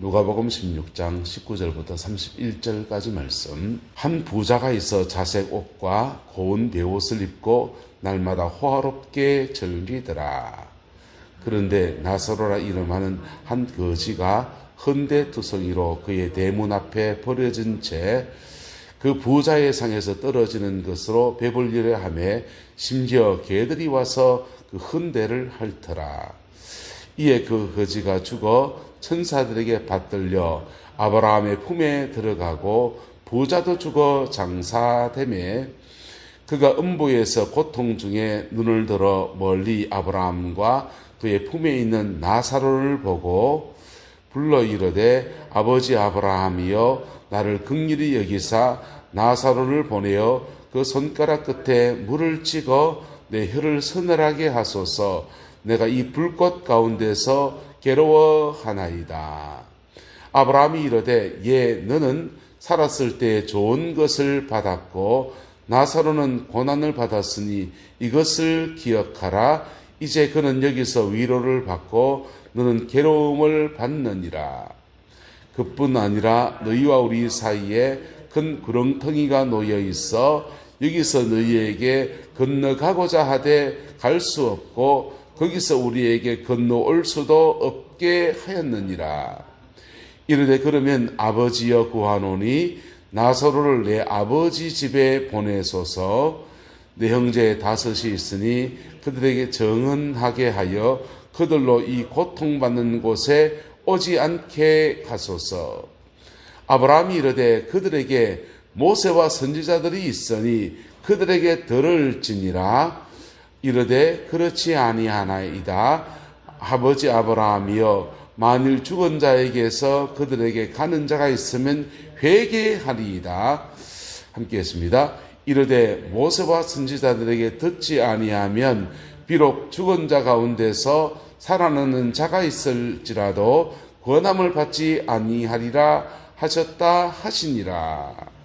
누가복음 16장 19절부터 31절까지 말씀. 한 부자가 있어 자색 옷과 고운 베옷을 입고 날마다 호화롭게 즐기더라. 그런데 나사로라 이름하는 한 거지가 헌대투성이로 그의 대문 앞에 버려진 채 그 부자의 상에서 떨어지는 것으로 배불리려 하며 심지어 개들이 와서 그 헌대를 핥더라. 이에 그 거지가 죽어 천사들에게 받들려 아브라함의 품에 들어가고 부자도 죽어 장사되매 그가 음부에서 고통 중에 눈을 들어 멀리 아브라함과 그의 품에 있는 나사로를 보고 불러 이르되 아버지 아브라함이여 나를 극률히 여기사 나사로를 보내어 그 손가락 끝에 물을 찍어 내 혀를 서늘하게 하소서 내가 이 불꽃 가운데서 괴로워하나이다. 아브라함이 이르되 예 너는 살았을 때 좋은 것을 받았고 나사로는 고난을 받았으니 이것을 기억하라 이제 그는 여기서 위로를 받고 너는 괴로움을 받느니라. 그뿐 아니라 너희와 우리 사이에 큰 구렁텅이가 놓여 있어 여기서 너희에게 건너가고자 하되 갈 수 없고 거기서 우리에게 건너올 수도 없게 하였느니라. 이르되 그러면 아버지여 구하노니 나사로를 내 아버지 집에 보내소서 내 형제 다섯이 있으니 그들에게 정은하게 하여 그들로 이 고통받는 곳에 오지 않게 하소서. 아브라함이 이르되 그들에게 모세와 선지자들이 있으니 그들에게 들을지니라 이르되 그렇지 아니하나이다. 아버지 아브라함이여 만일 죽은 자에게서 그들에게 가는 자가 있으면 회개하리이다. 함께 했습니다. 이르되 모세와 선지자들에게 듣지 아니하면 비록 죽은 자 가운데서 살아나는 자가 있을지라도 권함을 받지 아니하리라 하셨다 하시니라.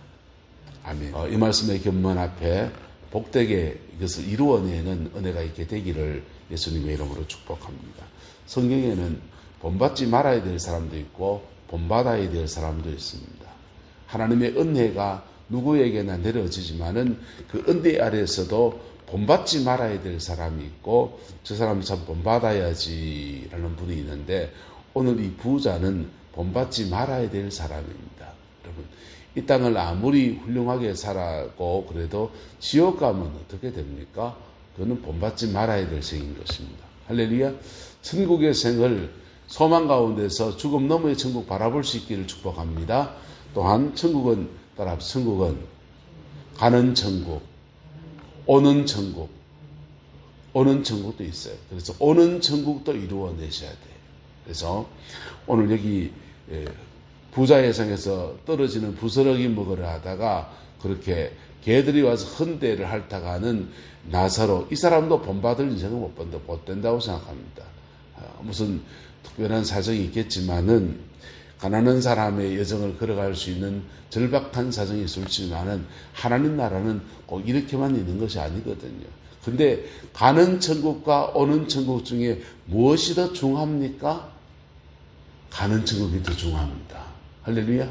아멘. 어, 이 말씀의 견문 앞에 복되게 이것을 이루어내는 은혜가 있게 되기를 예수님의 이름으로 축복합니다. 성경에는 본받지 말아야 될 사람도 있고 본받아야 될 사람도 있습니다. 하나님의 은혜가 누구에게나 내려지지만은 그 은혜 아래에서도 본받지 말아야 될 사람이 있고 저 사람이 참 본받아야지라는 분이 있는데 오늘 이 부자는 본받지 말아야 될 사람입니다. 여러분 이 땅을 아무리 훌륭하게 살아고 그래도 지옥 가면 어떻게 됩니까? 그거는 본받지 말아야 될 생인 것입니다. 할렐루야. 천국의 생을 소망 가운데서 죽음 너머의 천국 바라볼 수 있기를 축복합니다. 또한 천국은 따라 천국은 가는 천국, 오는 천국, 오는 천국도 있어요. 그래서 오는 천국도 이루어내셔야 돼요. 그래서 오늘 여기 예, 부자의 상에서 떨어지는 부스러기 먹으려 하다가 그렇게 개들이 와서 헌대를 핥다가는 나사로 이 사람도 본받을 인생을 못 본다 못 된다고 생각합니다. 아, 무슨 특별한 사정이 있겠지만은 가난한 사람의 여정을 걸어갈 수 있는 절박한 사정이 있을지만은 하나님 나라는 꼭 이렇게만 있는 것이 아니거든요. 근데 가는 천국과 오는 천국 중에 무엇이 더 중합니까? 가는 천국이 더 중합니다. 할렐루야.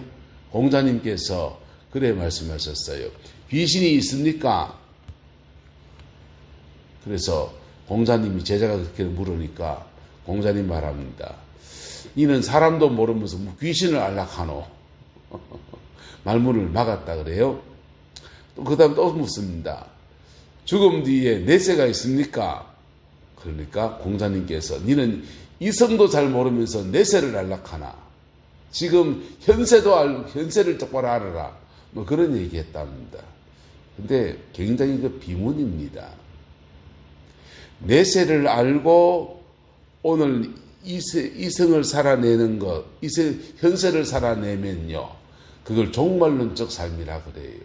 공자님께서 그래 말씀하셨어요. 귀신이 있습니까? 그래서 공자님이 제자가 그렇게 물으니까 공자님 말합니다. 이는 사람도 모르면서 뭐 귀신을 알락하노. 말문을 막았다 그래요. 또그 다음 또 묻습니다. 죽음 뒤에 내세가 있습니까? 그러니까 공자님께서 니는 이성도 잘 모르면서 내세를 알락하나. 지금 현세도 알, 현세를 똑바로 알아라. 뭐 그런 얘기 했답니다. 근데 굉장히 그 비문입니다. 내세를 알고 오늘 이세, 이성을 살아내는 것, 이세, 현세를 살아내면요. 그걸 종말론적 삶이라 그래요.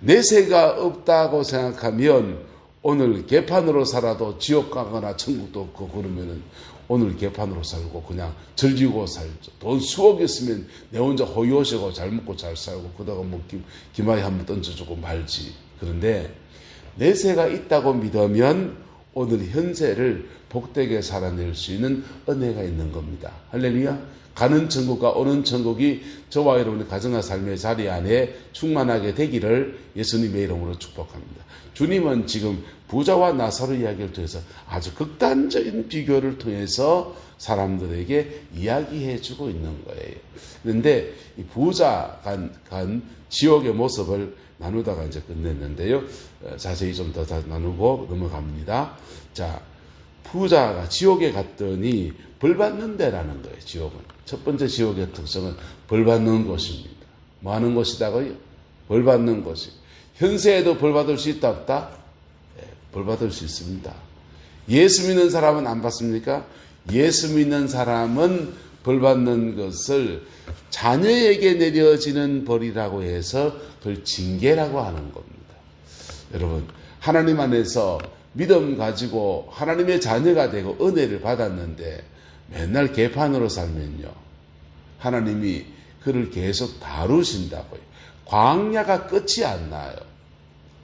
내세가 없다고 생각하면 오늘 개판으로 살아도 지옥 가거나 천국도 없고 그러면은 오늘 개판으로 살고 그냥 즐기고 살죠. 돈 수억 있으면 내 혼자 호요시고 잘 먹고 잘 살고 그러다가 뭐 김, 김아이 한번 던져주고 말지. 그런데 내세가 있다고 믿으면 오늘 현세를 복되게 살아낼 수 있는 은혜가 있는 겁니다. 할렐루야. 가는 천국과 오는 천국이 저와 여러분의 가정과 삶의 자리 안에 충만하게 되기를 예수님의 이름으로 축복합니다. 주님은 지금 부자와 나사로 이야기를 통해서 아주 극단적인 비교를 통해서 사람들에게 이야기해 주고 있는 거예요. 그런데 이 부자 간, 간 지옥의 모습을 나누다가 이제 끝냈는데요. 어, 자세히 좀 더 나누고 넘어갑니다. 자, 부자가 지옥에 갔더니 벌 받는 데라는 거예요, 지옥은. 첫 번째 지옥의 특성은 벌 받는 곳입니다. 뭐 하는 곳이다고요? 벌 받는 곳이. 현세에도 벌 받을 수 있다, 없다? 예, 벌 받을 수 있습니다. 예수 믿는 사람은 안 받습니까? 예수 믿는 사람은 벌 받는 것을 자녀에게 내려지는 벌이라고 해서 그걸 징계라고 하는 겁니다. 여러분, 하나님 안에서 믿음 가지고 하나님의 자녀가 되고 은혜를 받았는데 맨날 개판으로 살면요. 하나님이 그를 계속 다루신다고요. 광야가 끝이 안 나요.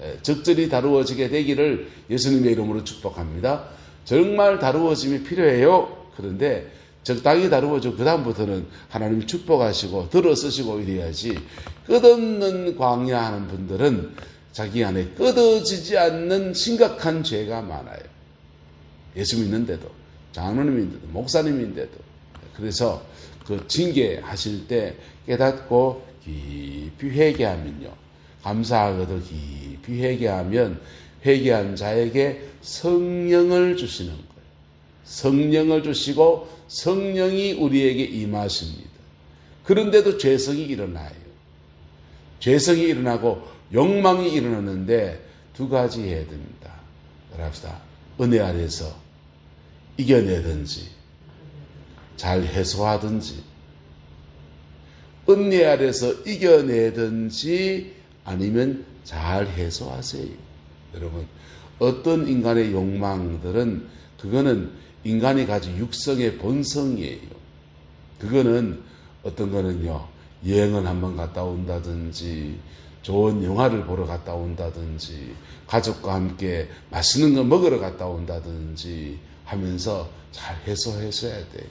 예, 적절히 다루어지게 되기를 예수님의 이름으로 축복합니다. 정말 다루어짐이 필요해요. 그런데 적당히 다루어지고 그다음부터는 하나님이 축복하시고 들어 쓰시고 이래야지 끝없는 광야 하는 분들은 자기 안에 끊어지지 않는 심각한 죄가 많아요. 예수 믿는데도, 장로님인데도, 목사님인데도. 그래서 그 징계하실 때 깨닫고 깊이 회개하면요. 감사하고도 깊이 회개하면 회개한 자에게 성령을 주시는. 성령을 주시고 성령이 우리에게 임하십니다. 그런데도 죄성이 일어나요. 죄성이 일어나고 욕망이 일어나는데 두 가지 해야 됩니다. 그럽시다. 은혜 아래서 이겨내든지 잘 해소하든지 은혜 아래서 이겨내든지 아니면 잘 해소하세요. 여러분 어떤 인간의 욕망들은 그거는 인간이 가진 육성의 본성이에요. 그거는 어떤 거는요 여행을 한번 갔다 온다든지 좋은 영화를 보러 갔다 온다든지 가족과 함께 맛있는 거 먹으러 갔다 온다든지 하면서 잘 해소해줘야 돼요.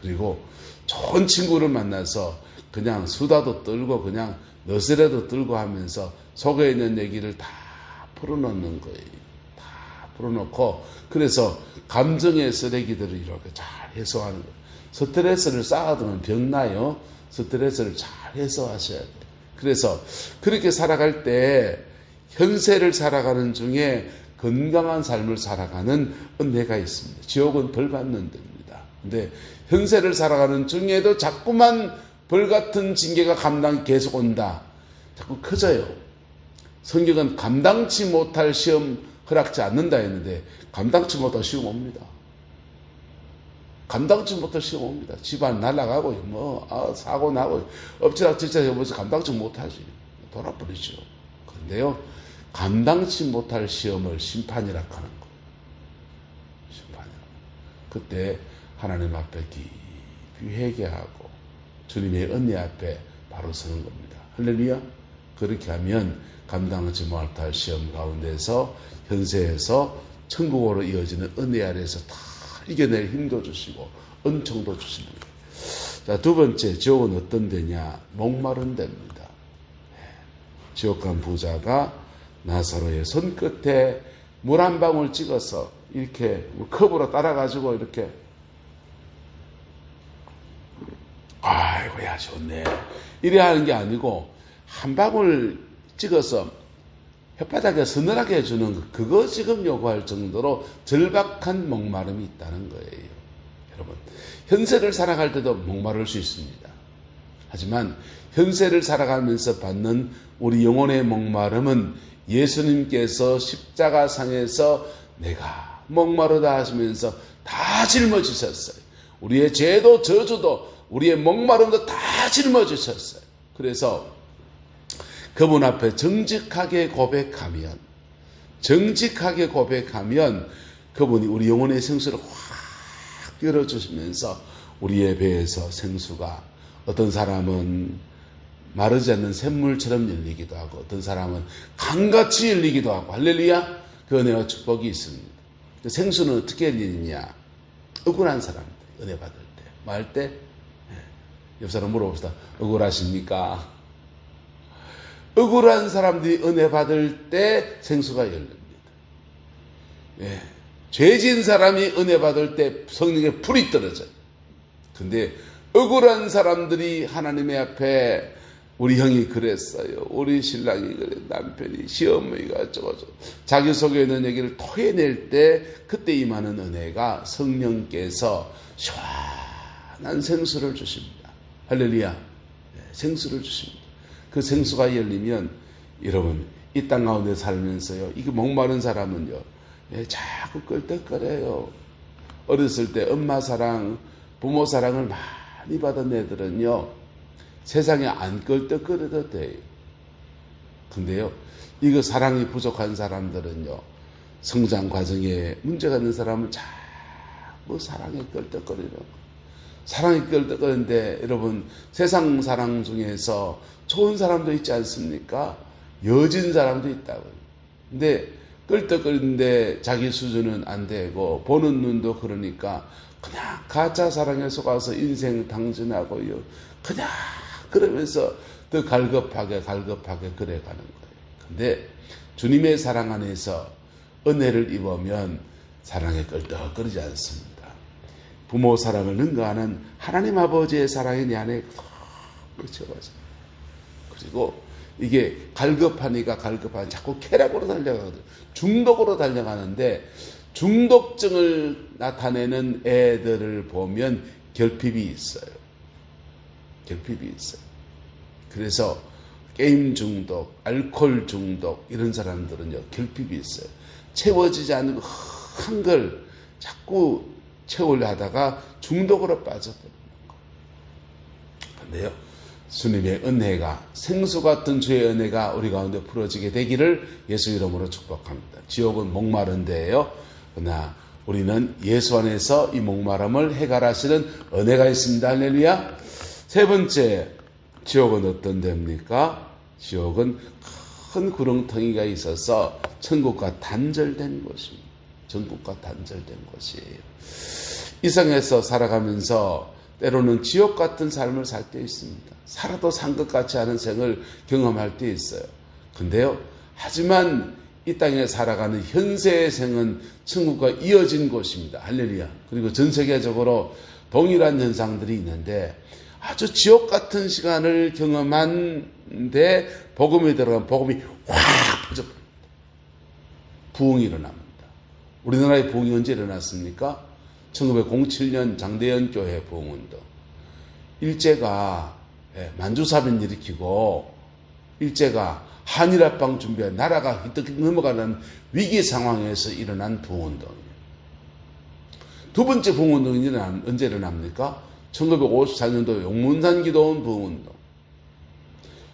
그리고 좋은 친구를 만나서 그냥 수다도 떨고 그냥 너스레도 떨고 하면서 속에 있는 얘기를 다 풀어놓는 거예요. 다 풀어놓고 그래서 감정의 쓰레기들을 이렇게 잘 해소하는 거예요. 스트레스를 쌓아두면 병나요. 스트레스를 잘 해소하셔야 돼요. 그래서 그렇게 살아갈 때 현세를 살아가는 중에 건강한 삶을 살아가는 은혜가 있습니다. 지옥은 벌 받는 데입니다. 근데 현세를 살아가는 중에도 자꾸만 벌 같은 징계가 감당 계속 온다. 자꾸 커져요. 성경은 감당치 못할 시험 허락지 않는다 했는데 감당치 못할 시험 옵니다. 감당치 못할 시험 옵니다. 집안 날아가고 뭐 아, 사고 나고 엎치락뒤치락 해보면서 감당치 못하지. 돌아버리죠. 그런데요. 감당치 못할 시험을 심판이라 하는 거. 심판이라. 그때 하나님 앞에 깊이 회개하고 주님의 은혜 앞에 바로 서는 겁니다. 할렐루야. 그렇게 하면 감당하지 못할 시험 가운데서 현세에서 천국으로 이어지는 은혜 아래에서 다 이겨낼 힘도 주시고 은총도 거예요. 자, 두 번째 지옥은 어떤 데냐? 목마른 데입니다. 지옥 간 부자가 나사로의 손끝에 물 한 방울 찍어서 이렇게 컵으로 따라가지고 이렇게 아이고야 좋네 이래 하는 게 아니고 한 방울 찍어서 혓바닥에 서늘하게 해주는 거, 그거 지금 요구할 정도로 절박한 목마름이 있다는 거예요. 여러분, 현세를 살아갈 때도 목마를 수 있습니다. 하지만 현세를 살아가면서 받는 우리 영혼의 목마름은 예수님께서 십자가 상에서 내가 목마르다 하시면서 다 짊어지셨어요. 우리의 죄도 저주도 우리의 목마름도 다 짊어지셨어요. 그래서 그분 앞에 정직하게 고백하면, 정직하게 고백하면 그분이 우리 영혼의 생수를 확 열어주시면서 우리의 배에서 생수가 어떤 사람은 마르지 않는 샘물처럼 열리기도 하고 어떤 사람은 강같이 열리기도 하고 할렐루야 그 은혜와 축복이 있습니다. 그 생수는 어떻게 열리느냐 억울한 사람들 은혜 받을 때, 뭐할 때, 예, 옆 사람 물어봅시다. 억울하십니까? 억울한 사람들이 은혜 받을 때 생수가 열립니다. 예, 죄진 사람이 은혜 받을 때 성령의 불이 떨어져요. 근데 억울한 사람들이 하나님의 앞에 우리 형이 그랬어요. 우리 신랑이 그래. 남편이 시어머니가 어쩌고저쩌고. 자기 속에 있는 얘기를 토해낼 때 그때 임하는 은혜가 성령께서 시원한 생수를 주십니다. 할렐루야. 네, 생수를 주십니다. 그 생수가 열리면 여러분 이 땅 가운데 살면서요. 이게 목마른 사람은요. 예, 자꾸 끌떡거려요. 어렸을 때 엄마 사랑, 부모 사랑을 많이 받은 애들은요. 세상에 안 끌떡거려도 돼요. 근데요, 이거 사랑이 부족한 사람들은요, 성장 과정에 문제가 있는 사람은 자꾸 사랑에 끌떡거리는 거. 사랑이 끌떡거리는데 여러분 세상 사랑 중에서 좋은 사람도 있지 않습니까? 여진 사람도 있다고요. 근데 끌떡거리는데 자기 수준은 안 되고 보는 눈도 그러니까 그냥 가짜 사랑에 속아서 인생 당진하고요. 그냥 그러면서 더 갈급하게 갈급하게 그래 가는 거예요. 근데 주님의 사랑 안에서 은혜를 입으면 사랑에 끌떡거리지 않습니다. 부모 사랑을 능가하는 하나님 아버지의 사랑이 내 안에 꽂혀가서 그리고 이게 갈급하니까 갈급하니 자꾸 쾌락으로 달려가거든. 중독으로 달려가는데 중독증을 나타내는 애들을 보면 결핍이 있어요. 결핍이 있어요. 그래서 게임 중독, 알코올 중독 이런 사람들은요 결핍이 있어요. 채워지지 않는 한걸 자꾸 채우려 하다가 중독으로 빠져버리는 거. 근데요 주님의 은혜가 생수 같은 주의 은혜가 우리 가운데 풀어지게 되기를 예수 이름으로 축복합니다. 지옥은 목마른데요. 그러나 우리는 예수 안에서 이 목마름을 해결하시는 은혜가 있습니다. 할렐루야. 세 번째, 지옥은 어떤 데입니까? 지옥은 큰 구렁텅이가 있어서 천국과 단절된 곳입니다. 천국과 단절된 곳이에요. 이성에서 살아가면서 때로는 지옥 같은 삶을 살 때 있습니다. 살아도 산 것 같지 않은 생을 경험할 때 있어요. 근데요, 하지만 이 땅에 살아가는 현세의 생은 천국과 이어진 곳입니다. 할렐루야. 그리고 전 세계적으로 동일한 현상들이 있는데 아주 지옥 같은 시간을 경험한데 복음이 들어간 복음이 확 퍼져버립니다. 부흥이 일어납니다. 우리나라의 부흥이 언제 일어났습니까? 1907년 장대현 교회 부흥운동. 일제가 예, 만주사변 일으키고 일제가 한일합방 준비해 나라가 휘떡 넘어가는 위기 상황에서 일어난 부흥운동이에요. 두 번째 부흥운동이 언제 일어납니까? 1954년도 용문산 기도원 부흥운동.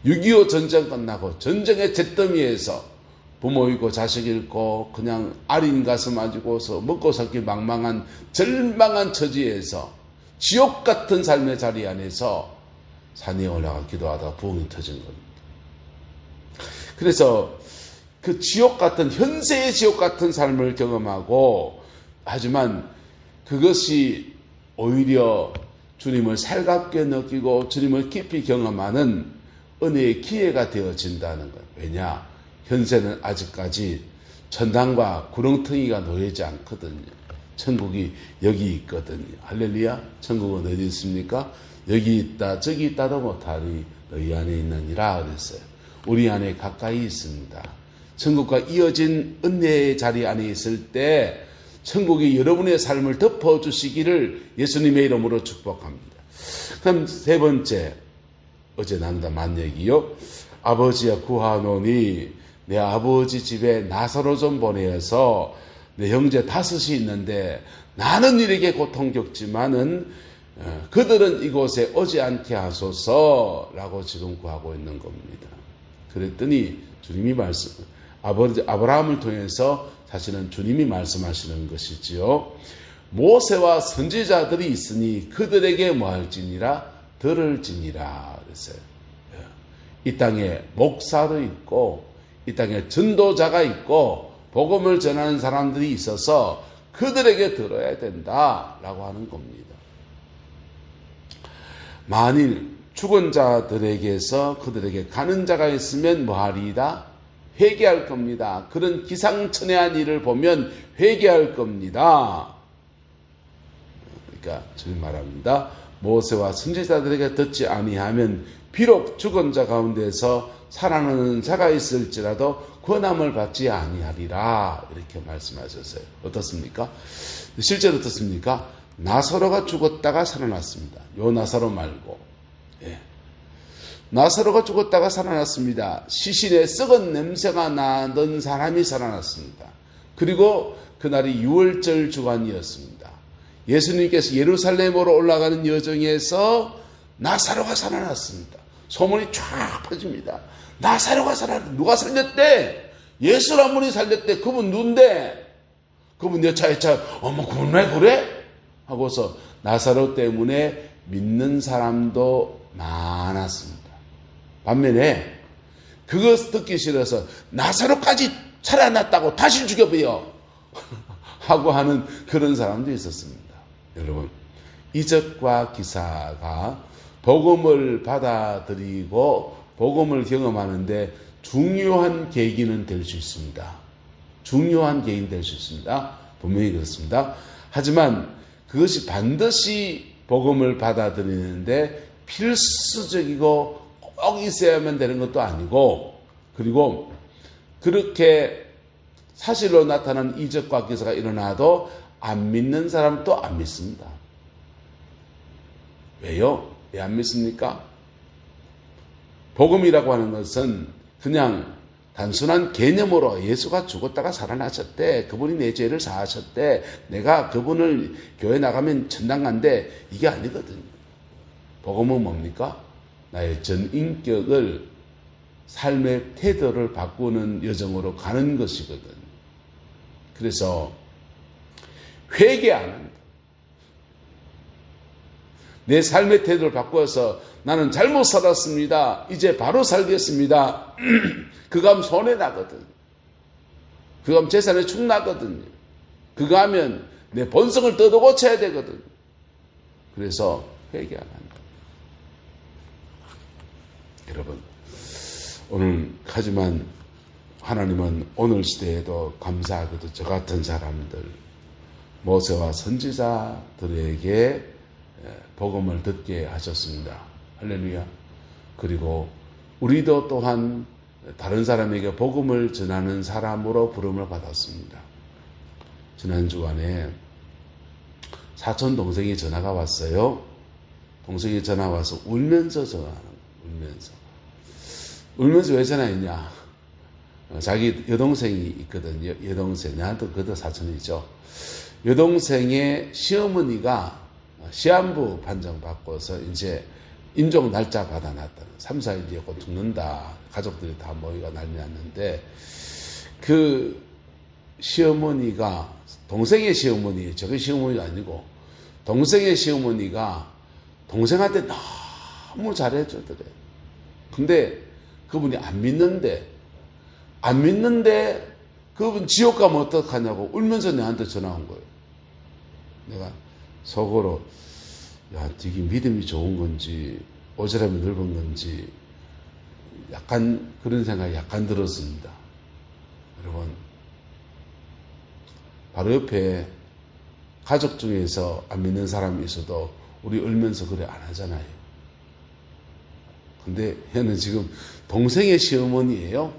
6.25 전쟁 끝나고 전쟁의 잿더미에서 부모 있고 자식 있고 그냥 아린 가슴 가지고서 먹고 살기 망망한 절망한 처지에서 지옥 같은 삶의 자리 안에서 산에 올라가 기도하다 부흥이 터진 겁니다. 그래서 그 지옥 같은 현세의 지옥 같은 삶을 경험하고 하지만 그것이 오히려 주님을 살갑게 느끼고 주님을 깊이 경험하는 은혜의 기회가 되어진다는 것. 왜냐? 현세는 아직까지 천당과 구렁텅이가 놓이지 않거든요. 천국이 여기 있거든요. 할렐루야. 천국은 어디 있습니까? 여기 있다, 저기 있다도 못하니 너희 안에 있느니라 그랬어요. 우리 안에 가까이 있습니다. 천국과 이어진 은혜의 자리 안에 있을 때 천국이 여러분의 삶을 덮어주시기를 예수님의 이름으로 축복합니다. 그럼 세 번째, 어제 나누다 만 얘기요. 아버지야 구하노니 내 아버지 집에 나사로 좀 보내어서 내 형제 다섯이 있는데 나는 이렇게 고통 겪지만은 어, 그들은 이곳에 오지 않게 하소서라고 지금 구하고 있는 겁니다. 그랬더니 주님이 말씀, 아버지 아브라함을 통해서 사실은 주님이 말씀하시는 것이지요. 모세와 선지자들이 있으니 그들에게 뭐할지니라 들을지니라 그랬어요. 이 땅에 목사도 있고 이 땅에 전도자가 있고 복음을 전하는 사람들이 있어서 그들에게 들어야 된다라고 하는 겁니다. 만일 죽은 자들에게서 그들에게 가는 자가 있으면 뭐하리이다? 회개할 겁니다. 그런 기상천외한 일을 보면 회개할 겁니다. 그러니까 주님 말합니다. 모세와 선지자들에게 듣지 아니하면 비록 죽은 자 가운데서 살아나는 자가 있을지라도 권함을 받지 아니하리라 이렇게 말씀하셨어요. 어떻습니까? 실제로 어떻습니까? 나사로가 죽었다가 살아났습니다. 요 나사로 말고 예. 나사로가 죽었다가 살아났습니다. 시신에 썩은 냄새가 나던 사람이 살아났습니다. 그리고 그날이 6월절 주간이었습니다. 예수님께서 예루살렘으로 올라가는 여정에서 나사로가 살아났습니다. 소문이 쫙 퍼집니다. 나사로가 살아났 누가 살렸대? 예수란 분이 살렸대. 그분 누군데? 그분 여차 여차 어머 그분 왜 그래? 하고서 나사로 때문에 믿는 사람도 많았습니다. 반면에 그것 듣기 싫어서 나사로까지 살아났다고 다시 죽여버려 하고 하는 그런 사람도 있었습니다. 여러분 이적과 기사가 복음을 받아들이고 복음을 경험하는데 중요한 계기는 될 수 있습니다. 중요한 계기는 될 수 있습니다. 분명히 그렇습니다. 하지만 그것이 반드시 복음을 받아들이는데 필수적이고 꼭 있어야만 되는 것도 아니고 그리고 그렇게 사실로 나타난 이적과 기사가 일어나도 안 믿는 사람은 또안 믿습니다. 왜요? 왜 안 믿습니까? 복음이라고 하는 것은 그냥 단순한 개념으로 예수가 죽었다가 살아나셨대. 그분이 내 죄를 사하셨대. 내가 그분을 교회 나가면 천당 간대. 이게 아니거든요. 복음은 뭡니까? 나의 전 인격을 삶의 태도를 바꾸는 여정으로 가는 것이거든. 그래서 회개하는 내 삶의 태도를 바꾸어서 나는 잘못 살았습니다. 이제 바로 살겠습니다. 그거 하면 손해 나거든. 그거 하면 재산에 축나거든요. 그거 하면 내 본성을 뜯어 고쳐야 되거든. 그래서 회개하는 거. 여러분, 오늘 하지만 하나님은 오늘 시대에도 감사하게도 저 같은 사람들, 모세와 선지자들에게 복음을 듣게 하셨습니다. 할렐루야. 그리고 우리도 또한 다른 사람에게 복음을 전하는 사람으로 부름을 받았습니다. 지난 주간에 사촌 동생이 전화가 왔어요. 동생이 전화 와서 울면서 전화하는 거예요. 울면서. 울면서 왜 전화했냐? 어, 자기 여동생이 있거든요. 여동생. 나한테 그도 사촌이죠. 여동생의 시어머니가 시한부 판정 받고서 이제 임종 날짜 받아놨다는 3, 4일 뒤에 곧 죽는다. 가족들이 다 모이가 난리 났는데 그 시어머니가 동생의 시어머니, 저게 시어머니가 아니고 동생의 시어머니가 동생한테 너무 잘해주더래. 근데 그분이 안 믿는데 안 믿는데 그분 지옥 가면 어떡하냐고 울면서 내한테 전화 온 거예요. 내가 속으로 야, 되게 믿음이 좋은 건지 오지랖이 넓은 건지 약간 그런 생각이 약간 들었습니다. 여러분 바로 옆에 가족 중에서 안 믿는 사람이 있어도 우리 울면서 그래 안 하잖아요. 근데 얘는 지금 동생의 시어머니예요.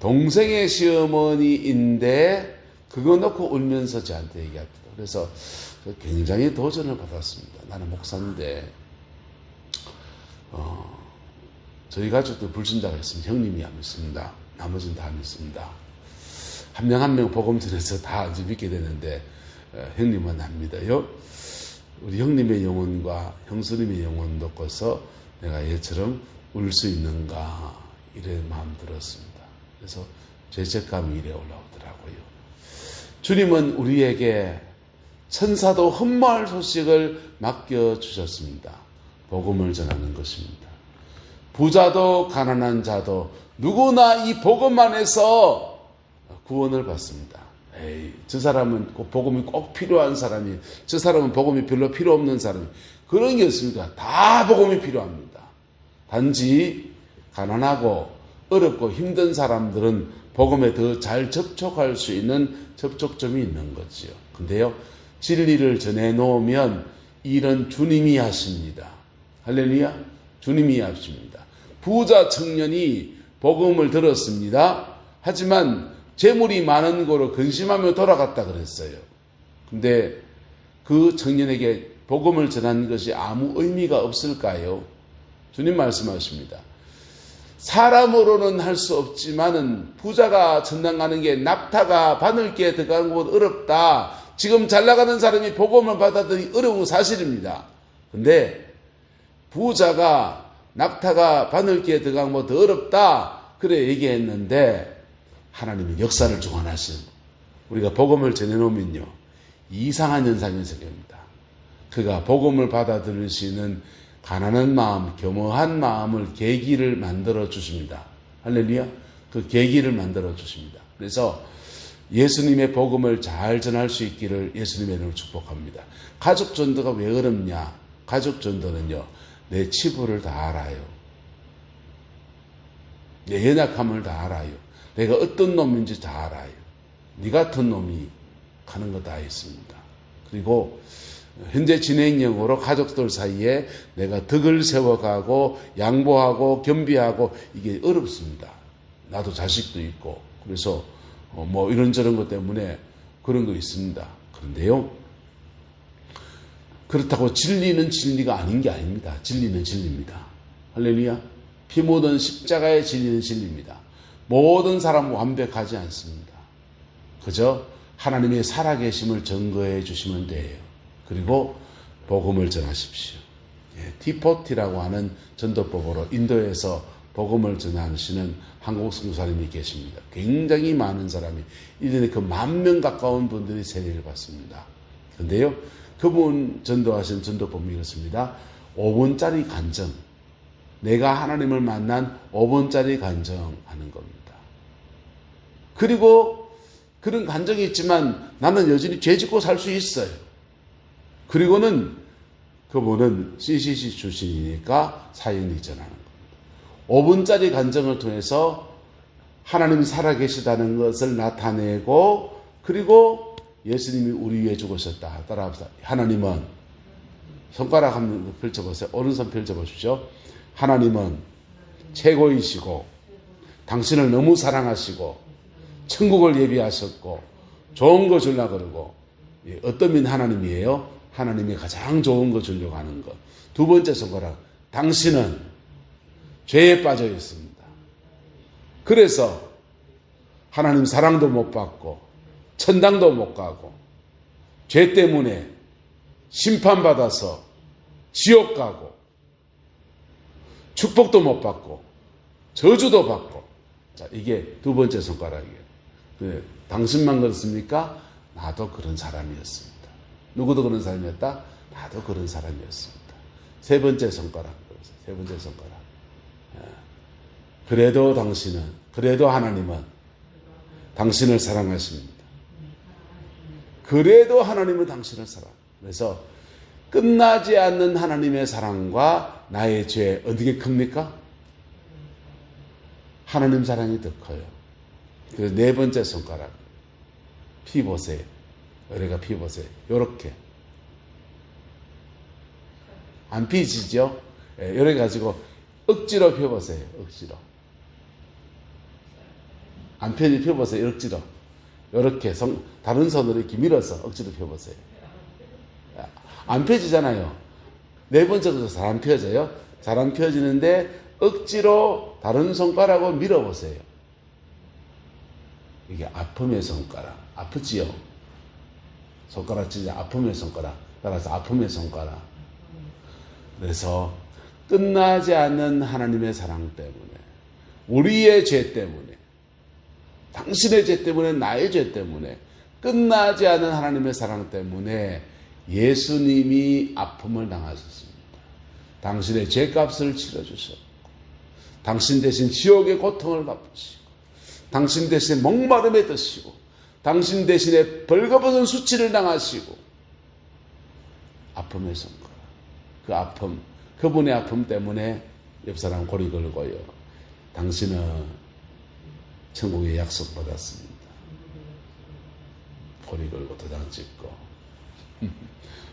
동생의 시어머니인데 그거 놓고 울면서 저한테 얘기합니다. 그래서 굉장히 도전을 받았습니다. 나는 목사인데 어, 저희 가족도 불신자가 있으면 형님이 안 믿습니다. 나머지는 다 믿습니다. 한 명 한명 복음 전해서 다 이제 믿게 되는데 어, 형님은 안 믿어요. 우리 형님의 영혼과 형수님의 영혼 놓고서 내가 얘처럼 울 수 있는가 이런 마음 들었습니다. 그래서 죄책감이 이래 올라오더라고요. 주님은 우리에게 천사도 흠모할 소식을 맡겨주셨습니다. 복음을 전하는 것입니다. 부자도 가난한 자도 누구나 이 복음 안에서 구원을 받습니다. 에이, 저 사람은 꼭 복음이 꼭 필요한 사람이, 저 사람은 복음이 별로 필요 없는 사람이. 그런 게 없습니다. 다 복음이 필요합니다. 단지 가난하고 어렵고 힘든 사람들은 복음에 더 잘 접촉할 수 있는 접촉점이 있는 거지요. 근데요, 진리를 전해 놓으면 일은 주님이 하십니다. 할렐루야. 주님이 하십니다. 부자 청년이 복음을 들었습니다. 하지만 재물이 많은 거로 근심하며 돌아갔다 그랬어요. 근데 그 청년에게 복음을 전한 것이 아무 의미가 없을까요? 주님 말씀하십니다. 사람으로는 할 수 없지만은 부자가 전당 가는 게 낙타가 바늘기에 들어가는 것보다 어렵다. 지금 잘 나가는 사람이 복음을 받아들이 어려운 사실입니다. 근데 부자가 낙타가 바늘기에 들어가는 것보다 더 어렵다. 그래 얘기했는데 하나님은 역사를 주관하시는 우리가 복음을 전해놓으면요 이상한 현상이 생깁니다. 그가 복음을 받아들일 수 있는 가난한 마음, 겸허한 마음을 계기를 만들어 주십니다. 할렐루야. 그 계기를 만들어 주십니다. 그래서 예수님의 복음을 잘 전할 수 있기를 예수님의 이름으로 축복합니다. 가족 전도가 왜 어렵냐? 가족 전도는요. 내 치부를 다 알아요. 내 연약함을 다 알아요. 내가 어떤 놈인지 다 알아요. 네 같은 놈이 가는 거 다 있습니다. 그리고 현재 진행형으로 가족들 사이에 내가 덕을 세워가고 양보하고 겸비하고 이게 어렵습니다. 나도 자식도 있고 그래서 어, 뭐 이런저런 것 때문에 그런 거 있습니다. 그런데요. 그렇다고 진리는 진리가 아닌 게 아닙니다. 진리는 진리입니다. 할렐루야. 피 묻은 십자가의 진리는 진리입니다. 모든 사람은 완벽하지 않습니다. 그저 하나님의 살아계심을 증거해 주시면 돼요. 그리고 복음을 전하십시오. 예, 티포티라고 하는 전도법으로 인도에서 복음을 전하시는 한국 선교사님이 계십니다. 굉장히 많은 사람이 이전에 그 만 명 가까운 분들이 세례를 받습니다. 그런데요, 그분 전도하신 전도법이 이렇습니다. 5분짜리 간증. 내가 하나님을 만난 5분짜리 간증하는 겁니다. 그리고 그런 간증이 있지만 나는 여전히 죄 짓고 살 수 있어요. 그리고는 그분은 CCC 출신이니까 사연이 전하는 겁니다. 5분짜리 간증을 통해서 하나님이 살아계시다는 것을 나타내고 그리고 예수님이 우리 위해 죽으셨다. 따라합시다. 하나님은 손가락 한번 펼쳐보세요. 오른손 펼쳐보십시오. 하나님은 최고이시고 당신을 너무 사랑하시고 천국을 예비하셨고 좋은 거 주려 그러고 예, 어떤 민 하나님이에요? 하나님이 가장 좋은 거 주려고 하는 것. 두 번째 손가락. 당신은 죄에 빠져 있습니다. 그래서 하나님 사랑도 못 받고 천당도 못 가고 죄 때문에 심판받아서 지옥 가고 축복도 못 받고 저주도 받고 자 이게 두 번째 손가락이에요. 그, 당신만 그렇습니까? 나도 그런 사람이었습니다. 누구도 그런 사람이었다? 나도 그런 사람이었습니다. 세 번째 손가락, 세 번째 손가락. 예. 그래도 당신은, 그래도 하나님은 당신을 사랑하십니다. 그래도 하나님은 당신을 사랑. 그래서 끝나지 않는 하나님의 사랑과 나의 죄 어떻게 큽니까? 하나님 사랑이 더 커요. 그래서 네 번째 손가락 피 보세요. 어레가 피 보세요. 요렇게 안 피지죠? 예, 요래 가지고 억지로 펴보세요. 억지로 안 펴지 펴보세요. 억지로 요렇게 손, 다른 손으로 이렇게 밀어서 억지로 펴보세요. 안 펴지잖아요. 네 번째도 잘 안 펴져요. 잘 안 펴지는데 억지로 다른 손가락으로 밀어보세요. 이게 아픔의 손가락. 아프지요? 손가락 진짜 아픔의 손가락. 따라서 아픔의 손가락. 그래서 끝나지 않는 하나님의 사랑 때문에, 우리의 죄 때문에, 당신의 죄 때문에, 나의 죄 때문에, 끝나지 않은 하나님의 사랑 때문에 예수님이 아픔을 당하셨습니다. 당신의 죄값을 치러주셨고, 당신 대신 지옥의 고통을 갚으시고, 당신 대신 목마름에 드시고, 당신 대신에 벌거벗은 수치를 당하시고 아픔의 손가락 그 아픔 그분의 아픔 때문에 옆 사람 고리 걸고요 당신은 천국에 약속 받았습니다. 고리 걸고 도장 찍고.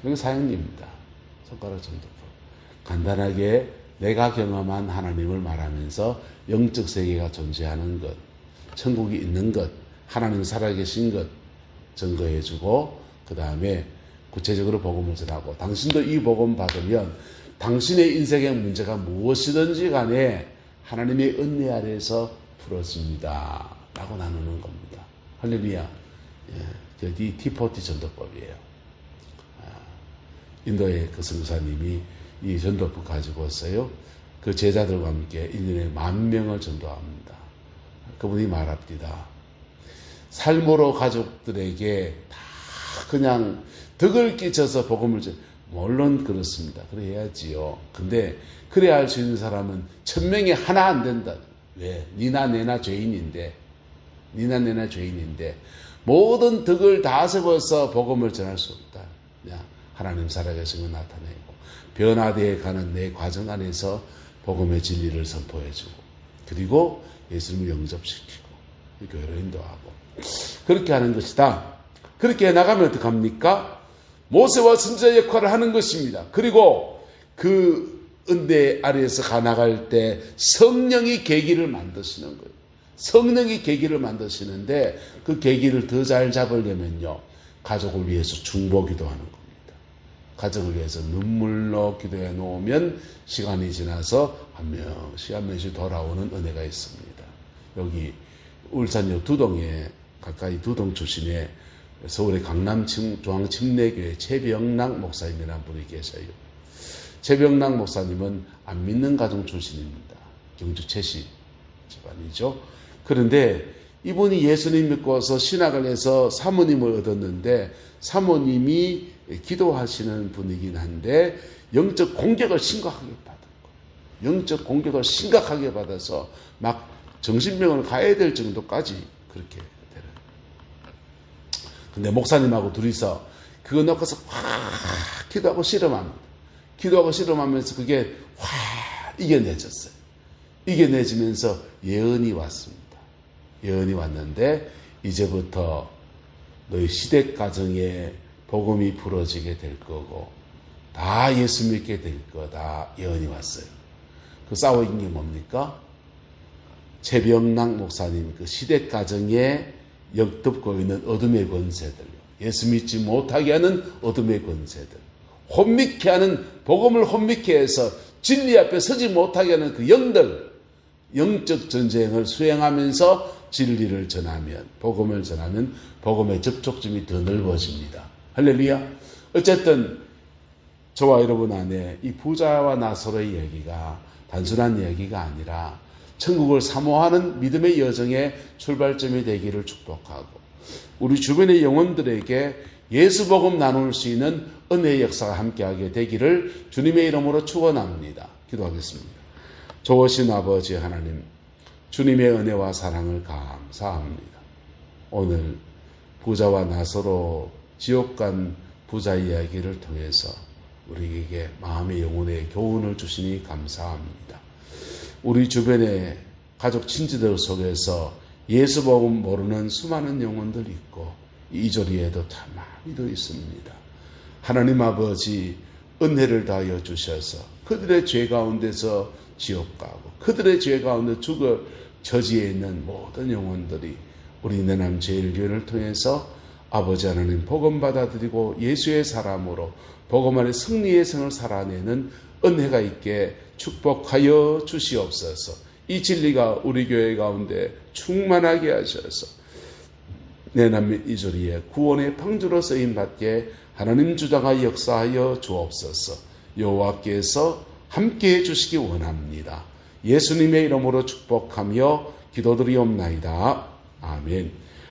여기 사형입니다. 손가락 정도 간단하게 내가 경험한 하나님을 말하면서 영적 세계가 존재하는 것, 천국이 있는 것, 하나님 살아계신 것 증거해주고 그 다음에 구체적으로 복음을 전하고 당신도 이 복음 받으면 당신의 인생의 문제가 무엇이든지 간에 하나님의 은혜 아래에서 풀어집니다. 라고 나누는 겁니다. 할렐루야. 예, 이 T40 전도법이에요. 아, 인도의 그 선교사님이 이 전도법 가지고 왔어요. 그 제자들과 함께 1년에 만 명을 전도합니다. 그분이 말합니다. 삶으로 가족들에게 다 그냥 덕을 끼쳐서 복음을 전 물론 그렇습니다. 그래야지요. 근데 그래야 할 수 있는 사람은 천 명에 하나 안 된다. 왜? 니나 내나 죄인인데, 니나 내나 죄인인데 모든 덕을 다 세워서 복음을 전할 수 없다. 하나님 살아계신 걸 나타내고 변화되어 가는 내 과정 안에서 복음의 진리를 선포해주고 그리고 예수님을 영접시키고 교회로 인도하고 그렇게 하는 것이다. 그렇게 나가면 어떡합니까? 모세와 선자 역할을 하는 것입니다. 그리고 그 은대 아래에서 가 나갈 때 성령이 계기를 만드시는 거예요. 성령이 계기를 만드시는데 그 계기를 더 잘 잡으려면요. 가족을 위해서 중보 기도하는 겁니다. 가정을 위해서 눈물로 기도해 놓으면 시간이 지나서 한 명씩 한 명씩 돌아오는 은혜가 있습니다. 여기 울산역 두동에 가까이 두동 출신의 서울의 강남 중앙침례교회 최병락 목사님이라는 분이 계셔요. 최병락 목사님은 안 믿는 가정 출신입니다. 경주 최씨 집안이죠. 그런데 이분이 예수님 믿고 와서 신학을 해서 사모님을 얻었는데 사모님이 기도하시는 분이긴 한데 영적 공격을 심각하게 받은 거예요. 영적 공격을 심각하게 받아서 막 정신병원을 가야 될 정도까지 그렇게 되는. 근데 목사님하고 둘이서 그거 넣고서 확 기도하고 실험합니다. 기도하고 실험하면서 그게 확 이겨내졌어요. 이겨내지면서 예언이 왔습니다. 예언이 왔는데 이제부터 너희 시댁 가정에 복음이 부러지게 될 거고 다 예수 믿게 될 거다 예언이 왔어요. 그 싸워 이긴 게 뭡니까? 최병락 목사님 그 시댁 가정에 역덮고 있는 어둠의 권세들, 예수 믿지 못하게 하는 어둠의 권세들, 혼미케 하는 복음을 혼미케 해서 진리 앞에 서지 못하게 하는 그 영들, 영적 전쟁을 수행하면서 진리를 전하면, 복음을 전하면 복음의 접촉점이 더 넓어집니다. 할렐루야. 어쨌든 저와 여러분 안에 이 부자와 나서로의 이야기가 단순한 이야기가 아니라 천국을 사모하는 믿음의 여정의 출발점이 되기를 축복하고 우리 주변의 영혼들에게 예수 복음 나눌 수 있는 은혜의 역사가 함께하게 되기를 주님의 이름으로 축원합니다. 기도하겠습니다. 좋으신 아버지 하나님, 주님의 은혜와 사랑을 감사합니다. 오늘 부자와 나서로 지옥 간 부자 이야기를 통해서 우리에게 마음의 영혼의 교훈을 주시니 감사합니다. 우리 주변의 가족 친지들 속에서 예수 복음 모르는 수많은 영혼들 있고 이 조리에도 참 많이도 있습니다. 하나님 아버지 은혜를 다하여 주셔서 그들의 죄 가운데서 지옥 가고 그들의 죄 가운데 죽어 저지에 있는 모든 영혼들이 우리 내남 제일교회를 통해서 아버지 하나님 복음 받아들이고 예수의 사람으로 복음 안에 승리의 생을 살아내는 은혜가 있게 축복하여 주시옵소서. 이 진리가 우리 교회 가운데 충만하게 하셔서 내남 이조리에 구원의 방주로 쓰임 받게 하나님 주자가 역사하여 주옵소서. 여호와께서 함께 해 주시기 원합니다. 예수님의 이름으로 축복하며 기도드리옵나이다. 아멘.